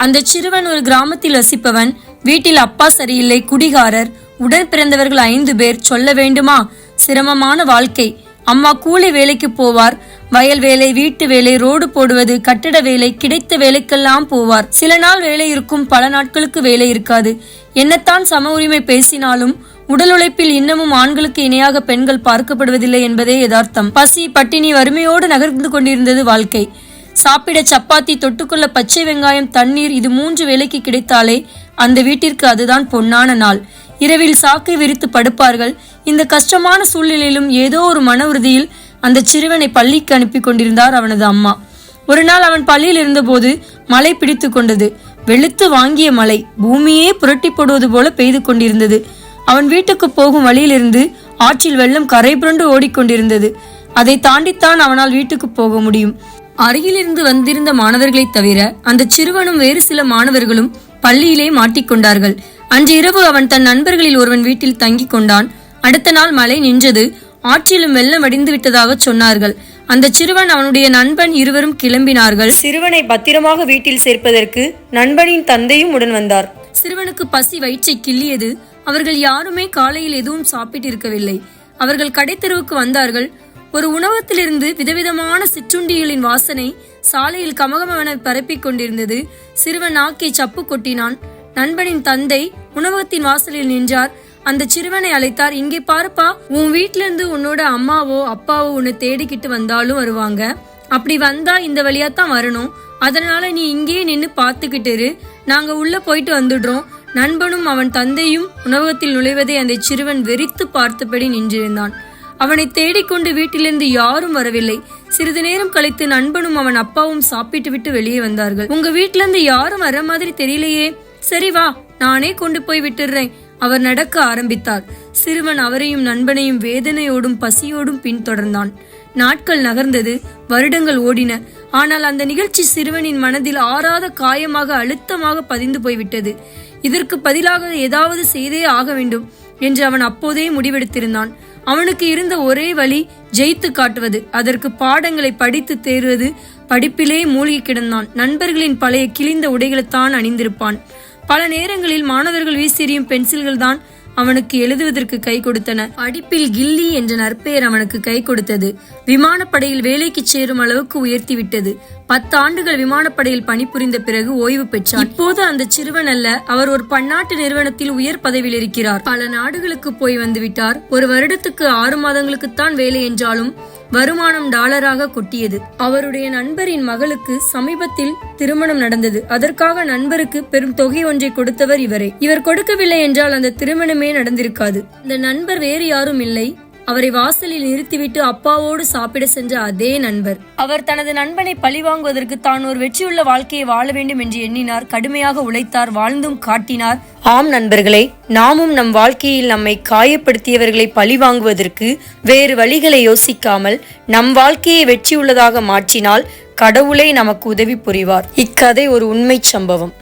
அந்த சிறுவன் ஒரு கிராமத்தில் வசிப்பவன். வீட்டில் அப்பா சரியில்லை குடிகாரர். உடன் பிறந்தவர்கள் ஐந்து பேர். சொல்ல வேண்டுமா? சிரமமான வாழ்க்கை. அம்மா கூலி வேலைக்கு போவார். வயல் வேலை வீட்டு வேலை ரோடு போடுவது கட்டிட வேலை கிடைத்த வேலைக்கெல்லாம் போவார். சில நாள் வேலை இருக்கும் பல நாட்களுக்கு வேலை இருக்காது. என்னத்தான் சம உரிமை பேசினாலும் உடல் உழைப்பில் இன்னமும் ஆண்களுக்கு இணையாக பெண்கள் பார்க்கப்படுவதில்லை என்பதே யதார்த்தம். பசி பட்டினி வறுமையோடு நகர்ந்து கொண்டிருந்தது வாழ்க்கை. சாப்பிட சப்பாத்தி தொட்டுக்கொள்ள பச்சை வெங்காயம் தண்ணீர் இது மூன்று வேலைக்கு கிடைத்தாலே அந்த வீட்டிற்கு அதுதான் பொன்னான நாள். இரவில் சாக்கை விரித்து படுப்பார்கள். இந்த கஷ்டமான சூழ்நிலையிலும் ஏதோ ஒரு மன உறுதியில் அந்த சிறுவனை பள்ளிக்கு அனுப்பி கொண்டிருந்தார் அவனது அம்மா. ஒரு நாள் அவன் பள்ளியில் இருந்தபோது மழை பிடித்து கொண்டது. வெளுத்து வாங்கிய மழை பூமியே புரட்டி போடுவது போல பெய்து கொண்டிருந்தது. அவன் வீட்டுக்கு போகும் வழியிலிருந்து ஆற்றில் வெள்ளம் கரை புரண்டு ஓடிக்கொண்டிருந்தது. அதை தாண்டித்தான் அவனால் வீட்டுக்கு போக முடியும். அருகிலிருந்து வந்திருந்த மாணவர்களை தவிர அந்த சிறுவனும் வேறு சில மாணவர்களும் பள்ளியிலே மாட்டிக்கொண்டார்கள் அன்று இரவு அவன் தன் நண்பர்களில் ஒருவன் வீட்டில் தங்கிக் கொண்டான். அடுத்த நாள் மழை நின்றது. ஆற்றிலும் வெள்ளம் வடிந்து விட்டதாக சொன்னார்கள். அந்த சிறுவன் அவனுடைய நண்பன் இருவரும் கிளம்பினார்கள். சிறுவனை பத்திரமாக வீட்டில் சேர்ப்பதற்கு நண்பனின் தந்தையும் உடன் வந்தார். சிறுவனுக்கு பசி வயிற்றை கிள்ளியது. அவர்கள் யாருமே காலையில் எதுவும் சாப்பிட்டிருக்கவில்லை. அவர்கள் கடைத்தெருவுக்கு வந்தார்கள். ஒரு உணவகத்திலிருந்து விதவிதமான சிற்றுண்டிகளின் வாசனை சாலையில் கமகமவன பரப்பிக் கொண்டிருந்தது. சிறுவன் நாக்கை சப்பு கொட்டினான். நண்பனின் தந்தை உணவகத்தின் வாசலில் நின்றார். அந்த சிறுவனை அழைத்தார். இங்கே பாருப்பா உன் வீட்ல இருந்து உன்னோட அம்மாவோ அப்பாவோ உன்னை தேடிக்கிட்டு வந்தாலும் வருவாங்க. அப்படி வந்தா இந்த வழியா தான் வரணும். அதனால நீ இங்கேயே நின்னு பாத்துக்கிட்டு இரு. நாங்க உள்ள போயிட்டு வந்துடுறோம். நண்பனும் அவன் தந்தையும் உணவகத்தில் நுழைவதை அந்த சிறுவன் வெறித்து பார்த்தபடி நின்றிருந்தான். அவனை தேடிக்கொண்டு வீட்டிலிருந்து யாரும் வரவில்லை. சிறிது நேரம் கழித்து நண்பனும் அவன் அப்பாவும் சாப்பிட்டு விட்டு வெளியே வந்தார்கள். உங்க வீட்ல இருந்து யாரும் வர மாதிரி தெரியலையே. சரி வா நானே கொண்டு போய் விட்டுடுறேன் அவர் நடக்க ஆரம்பித்தார். சிறுவன் அவரையும் நண்பனையும் வேதனையோடும் பசியோடும் பின்தொடர்ந்தான். நாட்கள் நகர்ந்தது வருடங்கள் ஓடின. ஆனால் அந்த நிகழ்ச்சி சிறுவனின் மனதில் ஆறாத காயமாக அழுத்தமாக பதிந்து போய்விட்டது. இதற்கு பதிலாக ஏதாவது செய்தே ஆக வேண்டும் என்று அவன் அப்போதே முடிவெடுத்திருந்தான். அவனுக்கு இருந்த ஒரே வழி ஜெயித்து காட்டுவது. அதற்கு பாடங்களை படித்து தேர்வது படிப்பிலே மூழ்கி கிடந்தான். நண்பர்களின் பழைய கிழிந்த உடைகளைத்தான் அணிந்திருப்பான். பல நேரங்களில் மாணவர்கள் வீசியறியும் பென்சில்கள் தான் அவனுக்கு எழுதுவதற்கு கை கொடுத்தன. படிப்பில் கில்லி என்ற நற்பெயர் அவனுக்கு கை கொடுத்தது. விமானப்படையில் வேலைக்கு சேரும் அளவுக்கு உயர்த்தி விட்டது பத்து ஆண்டுகள் விமானப்படையில் பணிபுரிந்த பிறகு ஓய்வு பெற்றார் இப்போது அந்த சிறுவன் அல்ல அவர் ஒரு பன்னாட்டு நிறுவனத்தில் உயர் பதவியில் இருக்கிறார். பல நாடுகளுக்கு போய் வந்து விட்டார் ஒரு வருடத்துக்கு ஆறு மாதங்களுக்குத்தான் வேலை என்றாலும் வருமானம் டாலராக கொட்டியது. அவருடைய நண்பரின் மகளுக்கு சமீபத்தில் திருமணம் நடந்தது. அதற்காக நண்பருக்கு பெரும் தொகை ஒன்றை கொடுத்தவர் இவரே. இவர் கொடுக்கவில்லை என்றால் அந்த திருமணமே நடந்திருக்காது. இந்த நண்பர் வேறு யாரும் இல்லை. அவரை வாசலில் நிறுத்திவிட்டு அப்பாவோடு சாப்பிட சென்ற அதே நண்பர். அவர் தனது நண்பனை பழிவாங்குவதற்கு தான் ஒரு வெற்றியுள்ள வாழ்க்கையை வாழ வேண்டும் என்று எண்ணினார். கடுமையாக உழைத்தார் வாழ்ந்தும் காட்டினார். ஆம் நண்பர்களே நாமும் நம் வாழ்க்கையில் நம்மை காயப்படுத்தியவர்களை பழிவாங்குவதற்கு வேறு வழிகளை யோசிக்காமல் நம் வாழ்க்கையை வெற்றியுள்ளதாக மாற்றினால் கடவுளே நமக்கு உதவி புரிவார். இக்கதை ஒரு உண்மை சம்பவம்.